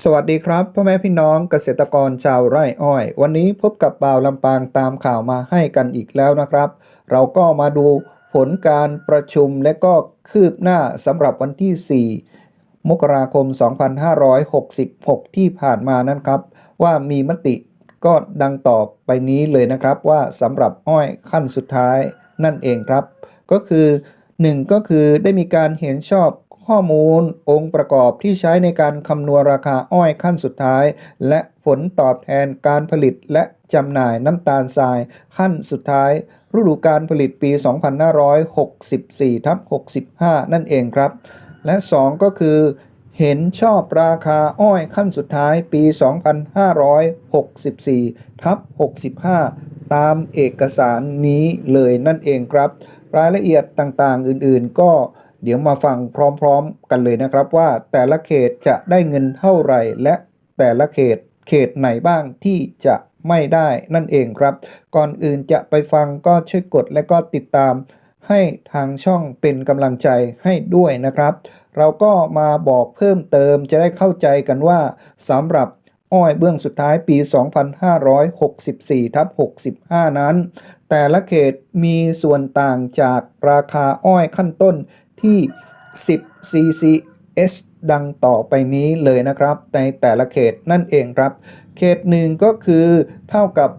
สวัสดีครับพ่อแม่พี่น้องเกษตรกรชาวไร่อ้อย วันนี้พบกับบ่าวลำปางตามข่าวมาให้กันอีกแล้วนะครับ เราก็มาดูผลการประชุมและก็คืบหน้าสำหรับวันที่ 4 มกราคม 2566 ที่ผ่านมานั้นครับ ว่ามีมติก็ดังต่อไปนี้เลยนะครับว่าสำหรับอ้อยขั้นสุดท้ายนั่นเองครับ ก็คือ 1 ก็คือได้มีการเห็นชอบ ข้อมูลองค์ประกอบที่ใช้ในการคำนวณราคาอ้อยขั้นสุดท้าย และผลตอบแทนการผลิตและจำหน่ายน้ำตาลทรายขั้นสุดท้าย ฤดูการผลิตปี 2564ทับ65 นั่นเองครับ และ 2 ก็คือ เห็นชอบราคาอ้อยขั้นสุดท้ายปี 2564ทับ65 ตามเอกสารนี้เลยนั่นเองครับ รายละเอียดต่างๆ อื่นๆ ก็ เดี๋ยวมาฟังพร้อมๆกันเลยนะครับว่าแต่ละเขตจะได้เงินเท่าไหร่และแต่ละเขตเขตไหนบ้างที่จะไม่ได้นั่นเองครับ ก่อนอื่นจะไปฟังก็ช่วยกดและก็ติดตาม ให้ทางช่องเป็นกำลังใจให้ด้วยนะครับ เราก็มาบอกเพิ่มเติมจะได้เข้าใจกันว่าสำหรับอ้อยเบื้องสุดท้ายปี 2564ทับ65 นั้น แต่ละเขตมีส่วนต่างจากราคาอ้อยขั้นต้น ที่ 10 CCS ดังต่อไปนี้เลยนะครับ ในแต่ละเขตนั่นเองครับ เขตหนึ่งก็คือเท่ากับ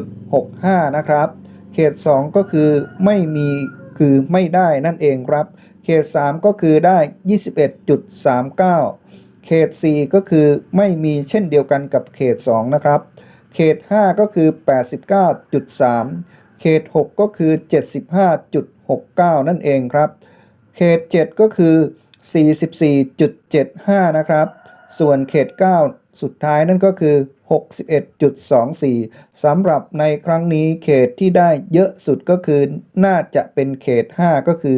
83.65 นะครับ เขต 2 ก็คือไม่มีคือไม่ได้นั่นเองครับ เขต 3 ก็คือได้ 21.39 เขต 4 ก็คือไม่มีเช่นเดียวกันกับเขต 2 นะครับ เขต 5 ก็คือ 89.3 เขต 6 ก็คือ 75.69 นั่นเองครับ เขต 7 ก็คือ 44.75 นะครับ ส่วนเขต 9 สุดท้ายนั่นก็คือ 61.24 สำหรับในครั้งนี้เขตที่ได้เยอะสุดก็คือน่าจะเป็นเขต 5 ก็คือ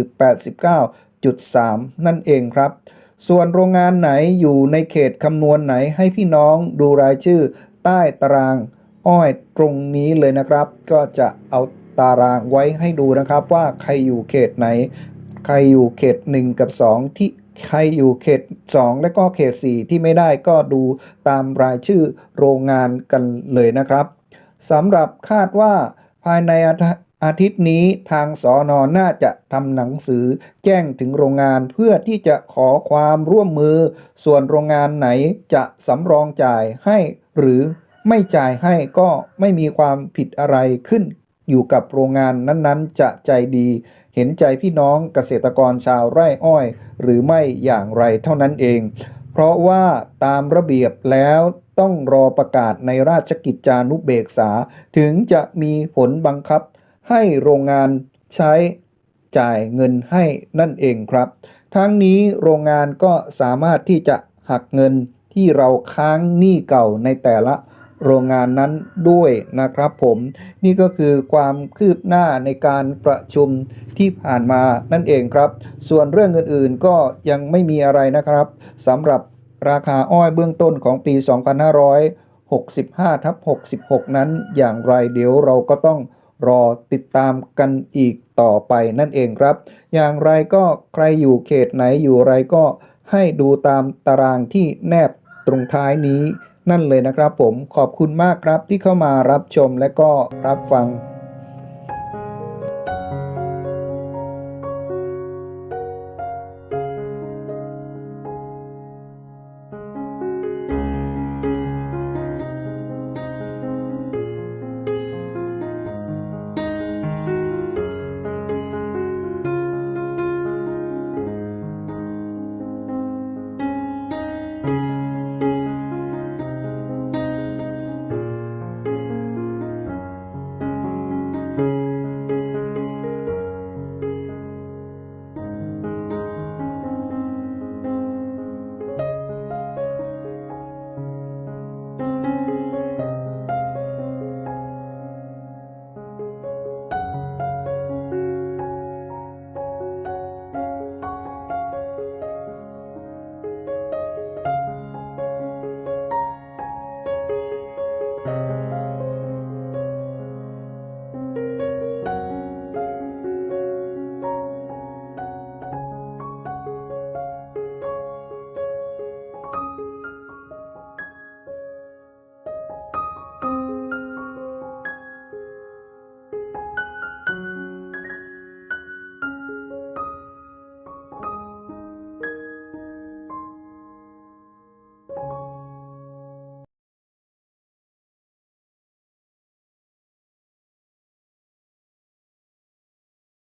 89.3 นั่นเองครับ ส่วนโรงงานไหนอยู่ในเขตคำนวณไหนให้พี่น้องดูรายชื่อใต้ตารางอ้อยตรงนี้เลยนะครับ ก็จะเอา ตารางไว้ให้ดูนะครับว่าใครอยู่เขตไหน ใครอยู่เขต 1 กับ 2 ที่ใครอยู่เขต 2 และก็เขต 4 ที่ไม่ได้ก็ดูตามรายชื่อโรงงานกันเลยนะครับสำหรับคาดว่าภายในอาทิตย์นี้ทางสอนอน่าจะทำหนังสือแจ้งถึงโรงงานเพื่อที่จะขอความร่วมมือ ส่วนโรงงานไหนจะสำรองจ่ายให้หรือไม่จ่ายให้ก็ไม่มีความผิดอะไรขึ้น อยู่กับโรงงานนั้นๆ จะใจดี เห็นใจพี่น้องเกษตรกรชาวไร่อ้อย หรือไม่อย่างไรเท่านั้นเอง เพราะว่าตามระเบียบแล้วต้องรอประกาศในราชกิจจานุเบกษา ถึงจะมีผลบังคับ ให้โรงงานใช้จ่ายเงินให้นั่นเองครับ ทั้งนี้โรงงานก็สามารถที่จะหักเงินที่เราค้างหนี้เก่าในแต่ละ โรงงานนั้นด้วยนะครับผม นี่ก็คือความคืบหน้าในการประชุมที่ผ่านมานั่นเองครับ ส่วนเรื่องอื่นๆก็ยังไม่มีอะไรนะครับสำหรับราคาอ้อยเบื้องต้นของปี 2565ทับ66 นั้นอย่างไรเดี๋ยวเราก็ต้องรอติดตามกันอีกต่อไปนั่นเองครับ อย่างไรก็ใครอยู่เขตไหนอยู่ไรก็ให้ดูตามตารางที่แนบตรงท้ายนี้ นั่นเลยนะครับผมขอบคุณมากครับที่เข้ามารับชมและก็รับฟัง